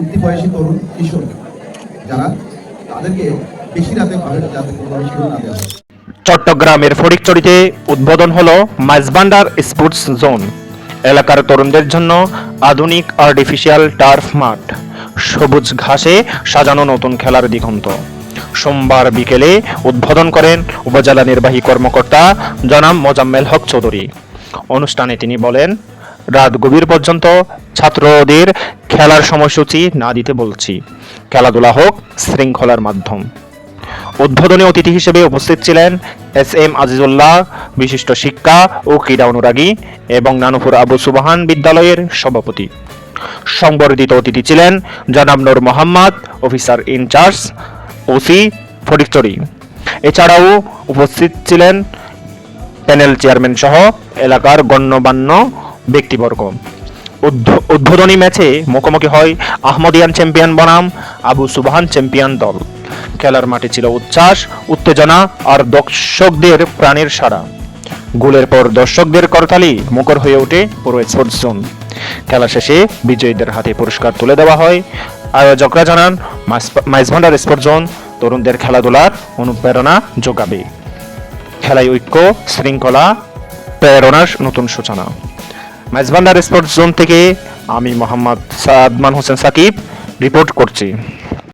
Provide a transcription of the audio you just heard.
উঠতি বয়সী তরুণ কিশোর যারা তাদেরকে বেশি রাতে পাবে যাতে না দেওয়া চট্টগ্রামের ফটিকচুরিতে উদ্বোধন হল মাইজবান্ডার স্পোর্টস জোন। এলাকার তরুণদের জন্য আধুনিক আর্টিফিশিয়াল টার্ফ মাঠ, সবুজ ঘাসে সাজানো নতুন খেলার দিগন্ত। সোমবার বিকেলে উদ্বোধন করেন উপজেলা নির্বাহী কর্মকর্তা জনাব মোজাম্মেল হক চৌধুরী। অনুষ্ঠানে তিনি বলেন, রাত গভীর পর্যন্ত ছাত্রদের খেলার সময়সূচি না দিতে বলছি। খেলাধুলা হোক, শৃঙ্খলার মাধ্যম। উদ্বোধনী অতিথি হিসেবে উপস্থিত ছিলেন এস এম আজিজুল্লাহ, বিশিষ্ট শিক্ষা ও ক্রীড়া অনুরাগী এবং নানুপুর আবু সুবাহান বিদ্যালয়ের সভাপতি। সংবর্ধিত অতিথি ছিলেন জনাব Noor Mohammad, officer in-charge, OC Fatikchuri এছাড়াও উপস্থিত ছিলেন প্যানেল চেয়ারম্যান সহ এলাকার গণ্যমান্য ব্যক্তিবর্গ। উদ্বোধনী ম্যাচে মুখোমুখি হয় আহমদিয়ান চ্যাম্পিয়ন বনাম, আবু সুবহান চ্যাম্পিয়ন দল। খেলার মাঠে ছিল উচ্ছ্বাস, উত্তেজনা আর দর্শকদের প্রাণের সারা গোলের পর দর্শকদের করতালি মুখর হয়ে ওঠে পুরো স্পোর্টস জোন খেলা শেষে বিজয়ীদের হাতে পুরস্কার তুলে দেওয়া হয়। আয়োজকরা জানান মাইজভান্ডার স্পোর্টস জোন তরুণদের খেলাধুলার অনুপ্রেরণা যোগাবে। খেলায় ঐক্য, শৃঙ্খলা, প্রেরণার নতুন সূচনা। মাইজভান্ডার স্পোর্টস জোন থেকে আমি মোহাম্মদ সাদমান হোসেন সাকিব রিপোর্ট করছি।